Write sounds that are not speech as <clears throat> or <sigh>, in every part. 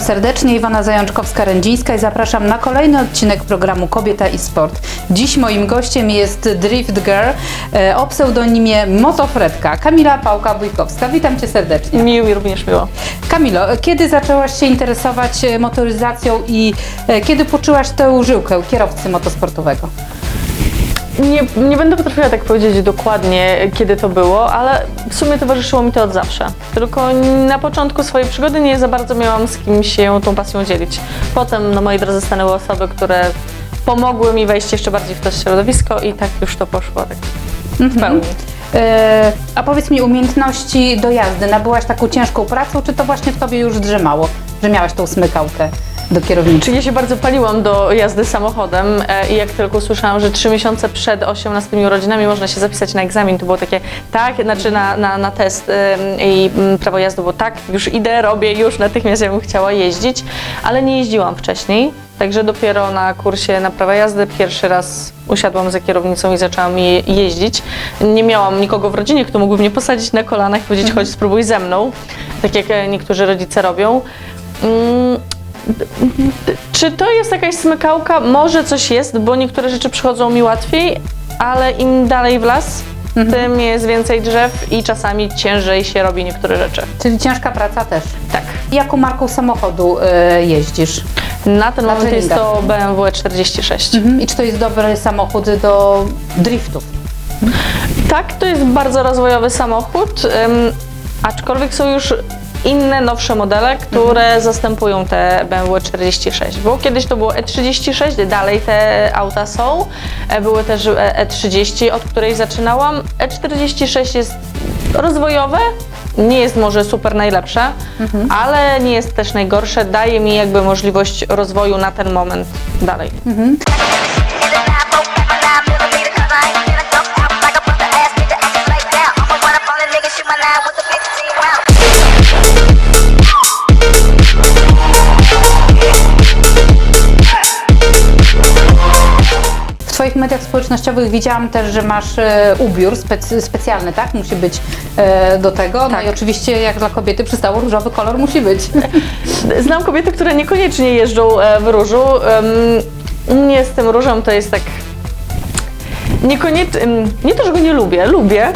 serdecznie, Iwana Zajączkowska-Rędzińska i zapraszam na kolejny odcinek programu Kobieta i Sport. Dziś moim gościem jest Drift Girl e, o pseudonimie Motofredka, Kamila Pałka-Bójkowska. Witam Cię serdecznie. Miło mi również miło. Kamilo, kiedy zaczęłaś się interesować motoryzacją i e, kiedy poczułaś tę żyłkę kierowcy motosportowego? Nie, nie będę potrafiła tak powiedzieć dokładnie, kiedy to było, ale w sumie towarzyszyło mi to od zawsze. Tylko na początku swojej przygody nie za bardzo miałam z kim się tą pasją dzielić. Potem na mojej drodze stanęły osoby, które pomogły mi wejść jeszcze bardziej w to środowisko i tak już to poszło tak w pełni. E, a powiedz mi, umiejętności do jazdy, nabyłaś taką ciężką pracą, czy to właśnie w Tobie już drzemało, że miałaś tą smykałkę do kierowniczej? Czyli ja się bardzo paliłam do jazdy samochodem e, i jak tylko usłyszałam, że trzy miesiące przed 18 urodzinami można się zapisać na egzamin, to było takie tak, znaczy na, na, na test i mm, prawo jazdy było tak, już idę, robię, już natychmiast ja bym chciała jeździć, ale nie jeździłam wcześniej. Także dopiero na kursie na prawo jazdy pierwszy raz usiadłam za kierownicą i zaczęłam je, jeździć. Nie miałam nikogo w rodzinie, kto mógłby mnie posadzić na kolanach i powiedzieć, chodź spróbuj ze mną, tak jak e, niektórzy rodzice robią. Czy to jest jakaś smykałka? Może coś jest, bo niektóre rzeczy przychodzą mi łatwiej, ale im dalej w las, tym jest więcej drzew i czasami ciężej się robi niektóre rzeczy. Czyli ciężka praca też. Tak. Jaką marką samochodu e, jeździsz? Na ten Na moment jest treningach. to BMW 46. Mhm. I czy to jest dobry samochód do driftów? Tak, to jest bardzo rozwojowy samochód, ym, aczkolwiek są już inne, nowsze modele, które zastępują te BMW 46. Bo kiedyś to było E36, dalej te auta są. E, Były też E- E30, od której zaczynałam. E46 jest rozwojowe, nie jest może super najlepsze, ale nie jest też najgorsze. Daje mi jakby możliwość rozwoju na ten moment dalej. W mediach społecznościowych widziałam też, że masz e, ubiór specy, specjalny, tak? Musi być e, do tego. No Tak. i oczywiście jak dla kobiety przystało, różowy kolor musi być. <laughs> Znam kobiety, które niekoniecznie jeżdżą e, w różu. Em, U mnie z tym różem to jest tak. Niekoniecznie. Nie to, że go nie lubię, lubię,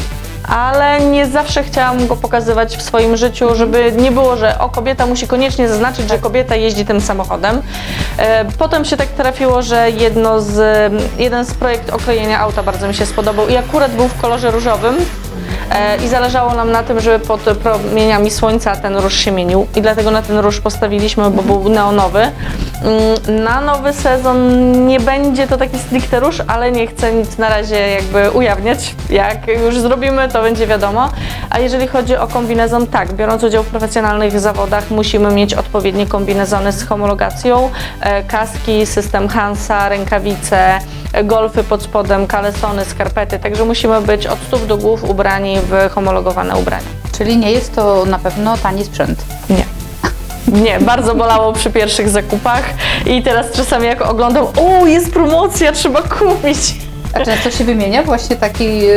ale nie zawsze chciałam go pokazywać w swoim życiu, żeby nie było, że o kobieta musi koniecznie zaznaczyć, że kobieta jeździ tym samochodem. E, Potem się tak trafiło, że jedno z, jeden z projekt okrojenia auta bardzo mi się spodobał i akurat był w kolorze różowym. E, I zależało nam na tym, żeby pod promieniami słońca ten róż się mienił i dlatego na ten róż postawiliśmy, bo był neonowy. Mm, Na nowy sezon nie będzie to taki stricte róż, ale nie chcę nic na razie jakby ujawniać. Jak już zrobimy, to będzie wiadomo. A jeżeli chodzi o kombinezon, tak, biorąc udział w profesjonalnych zawodach, musimy mieć odpowiednie kombinezony z homologacją, e, kaski, system Hansa, rękawice, e, golfy pod spodem, kalesony, skarpety, także musimy być od stóp do głów ubrani w homologowane ubrania. Czyli nie jest to na pewno tani sprzęt. Nie. Nie, bardzo bolało przy pierwszych zakupach i teraz czasami jak oglądam, o jest promocja, trzeba kupić. A często się wymienia właśnie taki e,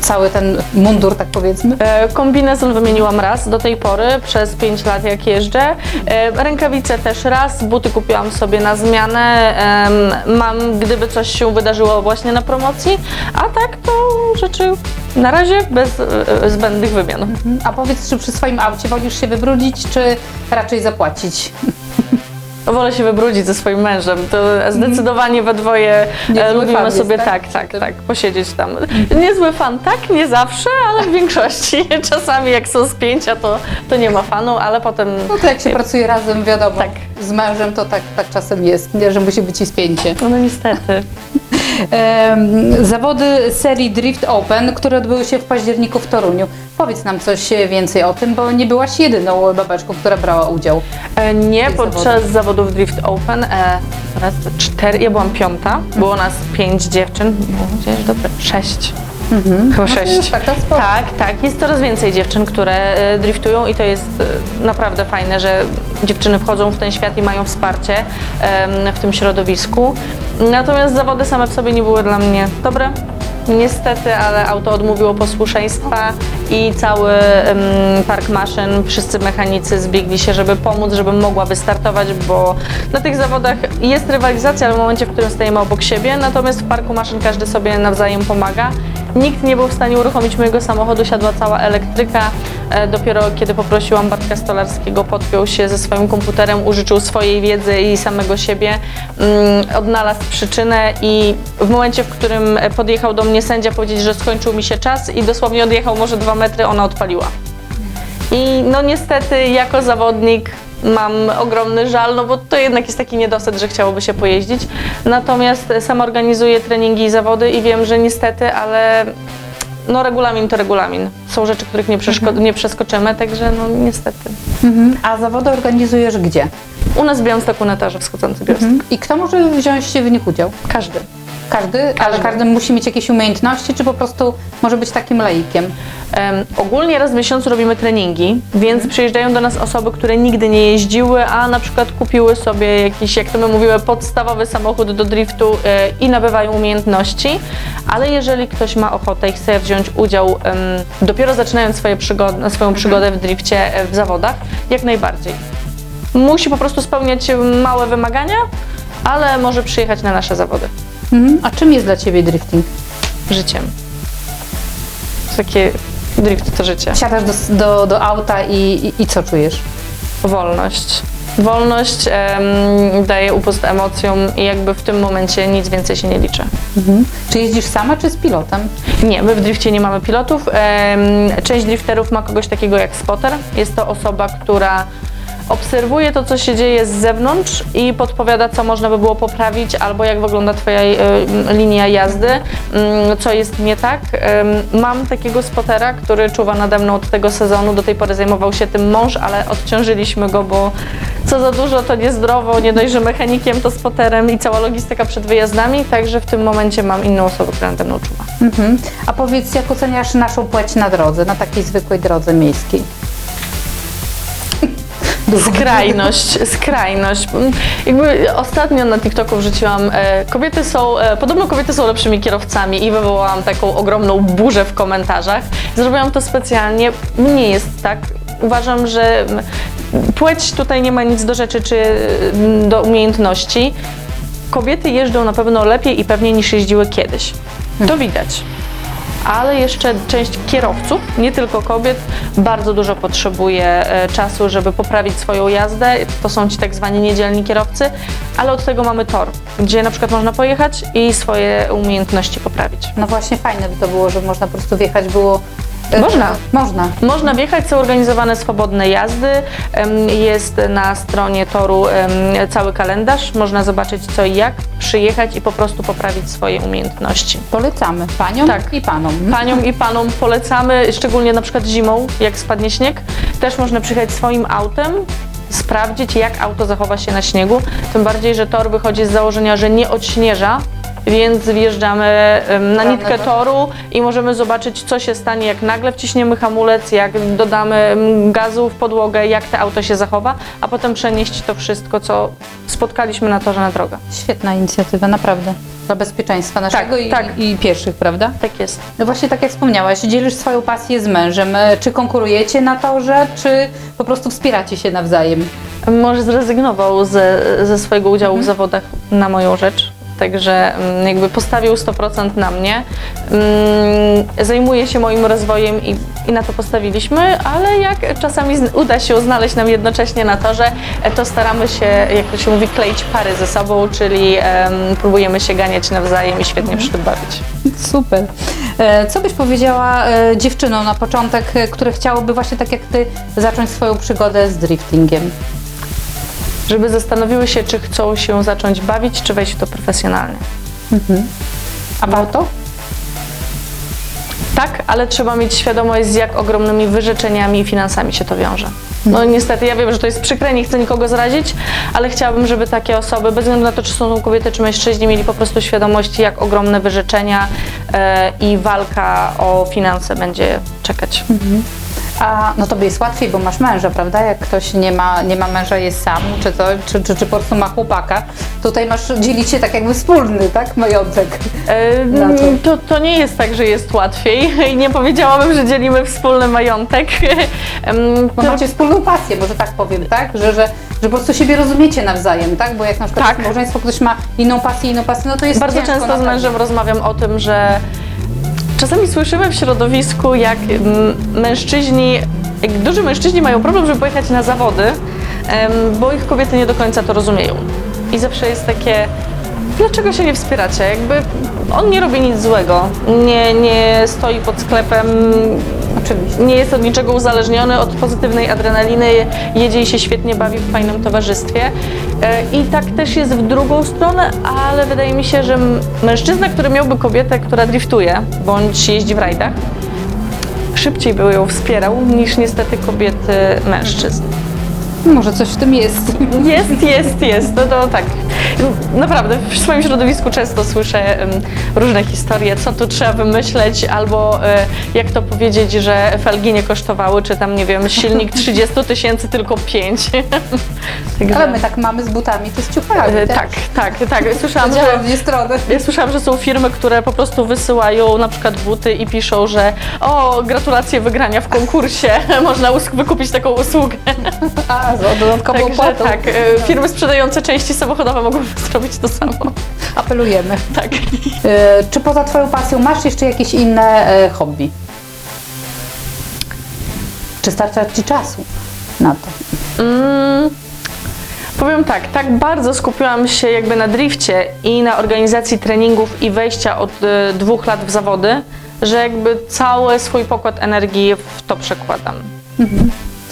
cały ten mundur, tak powiedzmy? E, Kombinezon wymieniłam raz do tej pory, przez 5 lat jak jeżdżę. E, Rękawice też raz, buty kupiłam sobie na zmianę. Em, Mam, gdyby coś się wydarzyło właśnie na promocji, a tak to rzeczy na razie bez e, zbędnych wymian. A powiedz, czy przy swoim aucie wolisz się wybrudzić, czy raczej zapłacić? Wolę się wybrudzić ze swoim mężem. To zdecydowanie we dwoje e, fan lubimy jest, sobie tak? tak, tak, tym. tak, posiedzieć tam. Niezły fan, tak, nie zawsze, ale w większości. <laughs> Czasami jak są spięcia, to, to nie ma fanu, ale potem No to jak się pracuje razem, wiadomo, Tak. z mężem to tak, tak czasem jest, nie, że musi być i spięcie. no niestety. Zawody serii Drift Open, które odbyły się w październiku w Toruniu. Powiedz nam coś więcej o tym, bo nie byłaś jedyną babeczką, która brała udział. E, Nie, podczas zawodów Drift Open e, raz, cztery, ja byłam piąta, było nas pięć dziewczyn, było gdzieś, dobra, sześć. Chyba sześć. jest taka sporo. Tak, tak. Jest coraz więcej dziewczyn, które e, driftują i to jest e, naprawdę fajne, że dziewczyny wchodzą w ten świat i mają wsparcie w tym środowisku. Natomiast zawody same w sobie nie były dla mnie dobre. Niestety, ale auto odmówiło posłuszeństwa i cały em, park maszyn, wszyscy mechanicy zbiegli się, żeby pomóc, żebym mogła wystartować, bo na tych zawodach jest rywalizacja, ale w momencie, w którym stajemy obok siebie, natomiast w parku maszyn każdy sobie nawzajem pomaga. Nikt nie był w stanie uruchomić mojego samochodu, siadła cała elektryka. E, Dopiero kiedy poprosiłam Bartka Stolarskiego, podpiął się ze swoim komputerem, użyczył swojej wiedzy i samego siebie, mm, odnalazł przyczynę i w momencie, w którym podjechał do mnie sędzia powiedzieć, że skończył mi się czas i dosłownie odjechał może dwa metry, ona odpaliła. I no niestety jako zawodnik mam ogromny żal, no bo to jednak jest taki niedosyt, że chciałoby się pojeździć. Natomiast sama organizuję treningi i zawody i wiem, że niestety, ale no regulamin to regulamin. Są rzeczy, których nie, przeszko- nie przeskoczymy, także no niestety. Mhm. A zawody organizujesz gdzie? U nas w Białymstoku na torze wschodzący Białystok. I kto może wziąć w nich udział? Każdy. Każdy? Ale Każdy. musi mieć jakieś umiejętności, czy po prostu może być takim laikiem? Em, ogólnie raz w miesiącu robimy treningi, więc przyjeżdżają do nas osoby, które nigdy nie jeździły, a na przykład kupiły sobie jakiś, jak to my mówimy, podstawowy samochód do driftu e, i nabywają umiejętności, ale jeżeli ktoś ma ochotę i chce wziąć udział dopiero zaczynając swoje swoją przygodę w drifcie e, w zawodach, jak najbardziej. Musi po prostu spełniać małe wymagania, ale może przyjechać na nasze zawody Mhm. A czym jest dla Ciebie drifting? życiem. Takie drift to życie. Siadasz do, do, do auta i, i, i co czujesz? Wolność. Wolność em, daje upust emocjom i jakby w tym momencie nic więcej się nie liczy. Mhm. Czy jeździsz sama, czy z pilotem? Nie, my w drifcie nie mamy pilotów. Em, część drifterów ma kogoś takiego jak spotter. Jest to osoba, która obserwuje to, co się dzieje z zewnątrz i podpowiada, co można by było poprawić, albo jak wygląda Twoja e, linia jazdy, mm, co jest nie tak. Mam takiego spotera, który czuwa nade mną od tego sezonu. Do tej pory zajmował się tym mąż, ale odciążyliśmy go, bo co za dużo, to niezdrowo. Nie dość, że mechanikiem, to spoterem i cała logistyka przed wyjazdami. Także w tym momencie mam inną osobę, która nade mną czuwa. Mhm. A powiedz, jak oceniasz naszą płeć na drodze, na takiej zwykłej drodze miejskiej? Skrajność, skrajność. Jakby ostatnio na TikToku wrzuciłam, e, kobiety są, e, podobno kobiety są lepszymi kierowcami i wywołałam taką ogromną burzę w komentarzach. Zrobiłam to specjalnie, nie jest tak. Uważam, że płeć tutaj nie ma nic do rzeczy czy mm, do umiejętności. Kobiety jeżdżą na pewno lepiej i pewniej niż jeździły kiedyś. To widać ale jeszcze część kierowców, nie tylko kobiet, bardzo dużo potrzebuje e, czasu, żeby poprawić swoją jazdę. To są ci tak zwani niedzielni kierowcy, ale od tego mamy tor, gdzie na przykład można pojechać i swoje umiejętności poprawić. No właśnie fajne by to było, że można po prostu wjechać było... e, Można. Można. Można wjechać, są organizowane swobodne jazdy. Jest na stronie toru cały kalendarz. Można zobaczyć co i jak, przyjechać i po prostu poprawić swoje umiejętności. Polecamy paniom Tak. i panom. Paniom i panom polecamy, szczególnie na przykład zimą, jak spadnie śnieg, też można przyjechać swoim autem, sprawdzić jak auto zachowa się na śniegu, tym bardziej, że tor wychodzi z założenia, że nie odśnieża, więc wjeżdżamy na nitkę toru i możemy zobaczyć, co się stanie, jak nagle wciśniemy hamulec, jak dodamy gazu w podłogę, jak to auto się zachowa, a potem przenieść to wszystko, co spotkaliśmy na torze na drogę. Świetna inicjatywa, naprawdę. Dla bezpieczeństwa naszego i, tak. i pieszych, prawda? Tak jest. No właśnie tak jak wspomniałaś, dzielisz swoją pasję z mężem. Czy konkurujecie na torze, czy po prostu wspieracie się nawzajem? Może zrezygnował ze, ze swojego udziału w zawodach na moją rzecz. Także mm, jakby postawił 100% na mnie. Mm, Zajmuje się moim rozwojem i, i na to postawiliśmy, ale jak czasami uda się znaleźć nam jednocześnie na torze, e, to staramy się, jak to się mówi, kleić pary ze sobą, czyli em, próbujemy się ganiać nawzajem i świetnie przy tym bawić. Super. E, Co byś powiedziała e, dziewczynom na początek, które chciałyby właśnie tak jak ty zacząć swoją przygodę z driftingiem? Żeby zastanowiły się, czy chcą się zacząć bawić, czy wejść w to profesjonalnie. A warto? Tak, ale trzeba mieć świadomość, z jak ogromnymi wyrzeczeniami i finansami się to wiąże. No niestety, ja wiem, że to jest przykre, nie chcę nikogo zrazić, ale chciałabym, żeby takie osoby, bez względu na to, czy są to kobiety, czy mężczyźni, mieli po prostu świadomość, jak ogromne wyrzeczenia e, i walka o finanse będzie czekać. A no tobie jest łatwiej, bo masz męża, prawda? Jak ktoś nie ma, nie ma męża, jest sam, czy, to, czy, czy, czy po prostu ma chłopaka, tutaj masz, dzielicie tak jakby wspólny, tak? Majątek. E, Na co? To, to nie jest tak, że jest łatwiej <laughs> i nie powiedziałabym, że dzielimy wspólny majątek. <laughs> Bo to- macie wspólną pasję, może tak powiem, tak? Że, że, że po prostu siebie rozumiecie nawzajem, tak? Bo jak na przykład Tak. małżeństwo ktoś ma inną pasję, inną pasję, no to jest Bardzo często z mężem rozmawiam o tym, że czasami słyszymy w środowisku, jak mm, mężczyźni, jak duży mężczyźni mają problem, żeby pojechać na zawody, bo ich kobiety nie do końca to rozumieją. I zawsze jest takie, dlaczego się nie wspieracie? Jakby on nie robi nic złego, nie, nie stoi pod sklepem, Oczywiście. nie jest od niczego uzależniony, od pozytywnej adrenaliny, jedzie i się świetnie bawi w fajnym towarzystwie. E, I tak też jest w drugą stronę, ale wydaje mi się, że mężczyzna, który miałby kobietę, która driftuje, bądź jeździ w rajdach, szybciej by ją wspierał niż niestety kobiety mężczyzn. Może coś w tym jest. <laughs> Jest, jest, jest. No to tak. Naprawdę, w swoim środowisku często słyszę em, różne historie, co tu trzeba wymyśleć, albo e, jak to powiedzieć, że felgi nie kosztowały, czy tam, nie wiem, silnik <laughs> 30 tysięcy, tylko 5. <laughs> Także, Ale my tak mamy z butami, to z ciuchami. e, tak, tak, tak. Słyszałam, To działa że w dwie strony. ja słyszałam, że są firmy, które po prostu wysyłają na przykład buty i piszą, że o, gratulacje wygrania w konkursie, można us- wykupić taką usługę. A, z dodatkową Także opłatą. tak, e, firmy sprzedające części samochodowe mogłyby <laughs> zrobić to samo. Apelujemy. <laughs> Tak. E, Czy poza Twoją pasją masz jeszcze jakieś inne e, hobby? Czy starcza Ci czasu na to? Mm, powiem tak, tak bardzo skupiłam się jakby na drifcie i na organizacji treningów i wejścia od e, dwóch lat w zawody, że jakby cały swój pokład energii w to przekładam.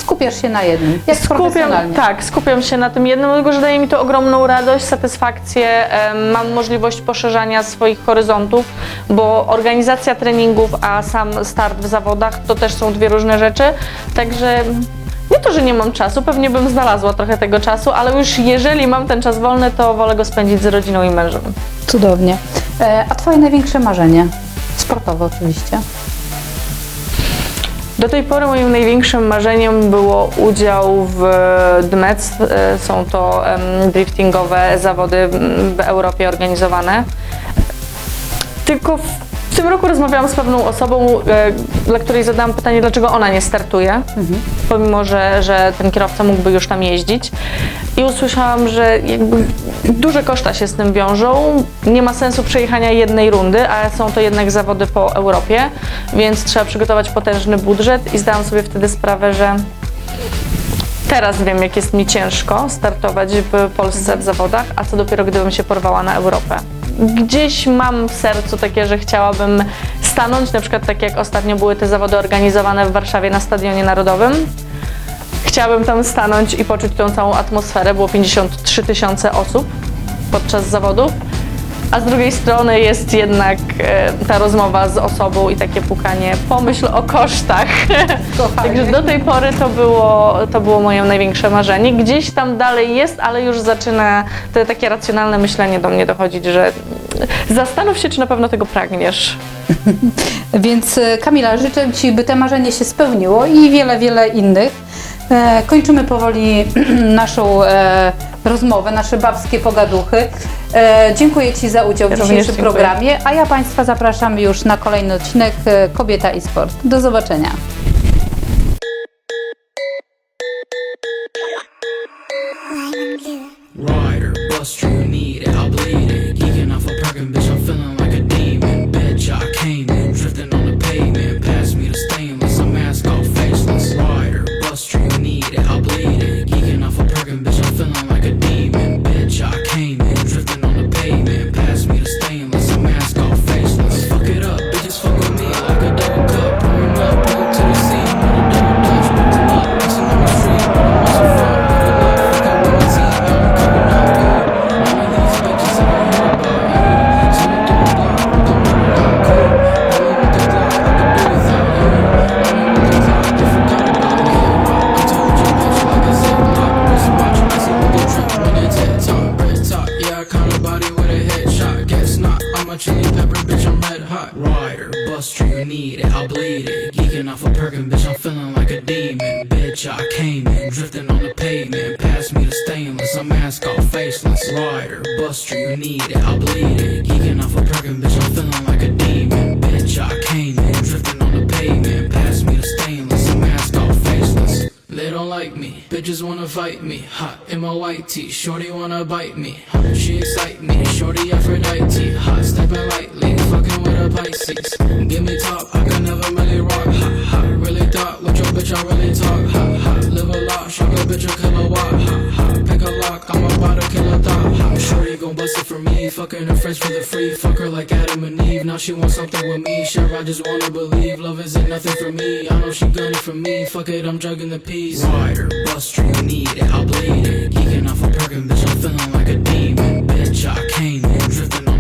Skupiasz się na jednym, jak Skupiam, tak, skupiam się na tym jednym, dlatego że daje mi to ogromną radość, satysfakcję, mam możliwość poszerzania swoich horyzontów, bo organizacja treningów, a sam start w zawodach to też są dwie różne rzeczy, także nie to, że nie mam czasu, pewnie bym znalazła trochę tego czasu, ale już jeżeli mam ten czas wolny, to wolę go spędzić z rodziną i mężem. Cudownie. E, A Twoje największe marzenie? Sportowe oczywiście. Do tej pory moim największym marzeniem było udział w DMEC. E, Są to driftingowe zawody w- Europie organizowane. Tylko w, tym roku rozmawiałam z pewną osobą, e, dla której zadałam pytanie, dlaczego ona nie startuje, pomimo że, że ten kierowca mógłby już tam jeździć. I usłyszałam, że jakby duże koszta się z tym wiążą. Nie ma sensu przejechania jednej rundy, a są to jednak zawody po Europie, więc trzeba przygotować potężny budżet i zdałam sobie wtedy sprawę, że Teraz wiem, jak jest mi ciężko startować w Polsce w zawodach, a co dopiero gdybym się porwała na Europę. Gdzieś mam w sercu takie, że chciałabym stanąć, na przykład tak jak ostatnio były te zawody organizowane w Warszawie na Stadionie Narodowym. Chciałabym tam stanąć i poczuć tą całą atmosferę. Było 53 tysiące osób podczas zawodów. A z drugiej strony jest jednak e, ta rozmowa z osobą i takie pukanie, pomyśl o kosztach. <laughs> Także do tej pory to było, to było moje największe marzenie. Gdzieś tam dalej jest, ale już zaczyna to takie racjonalne myślenie do mnie dochodzić, że zastanów się, czy na pewno tego pragniesz. <laughs> Więc e, Kamila, życzę Ci, by te marzenie się spełniło i wiele, wiele innych. E, kończymy powoli <clears throat> naszą e, rozmowę, nasze babskie pogaduchy. E, dziękuję Ci za udział w Ja również dzisiejszym dziękuję. programie, a ja Państwa zapraszam już na kolejny odcinek Kobieta i Sport. Do zobaczenia. Rider, bust please. Need it, I'll bleed it. Geeking off a perkin, bitch, I'm feeling like a demon. Bitch, I came in, drifting on the pavement. Pass me the stainless, I'm mask off, faceless. They don't like me, bitches wanna fight me. Hot in my white tee, shorty wanna bite me. She excite me, shorty Aphrodite. Hot stepping lightly, fucking with a Pisces. For the free. Fuck her like Adam and Eve, now she wants something with me. Sure, I just wanna believe love isn't nothing for me. I know she got it for me, fuck it, I'm drugging the peas. Rider, buster, you need it, I'll bleed it. Geeking off a perkin, bitch, I'm feeling like a demon. Bitch, I came in, drifting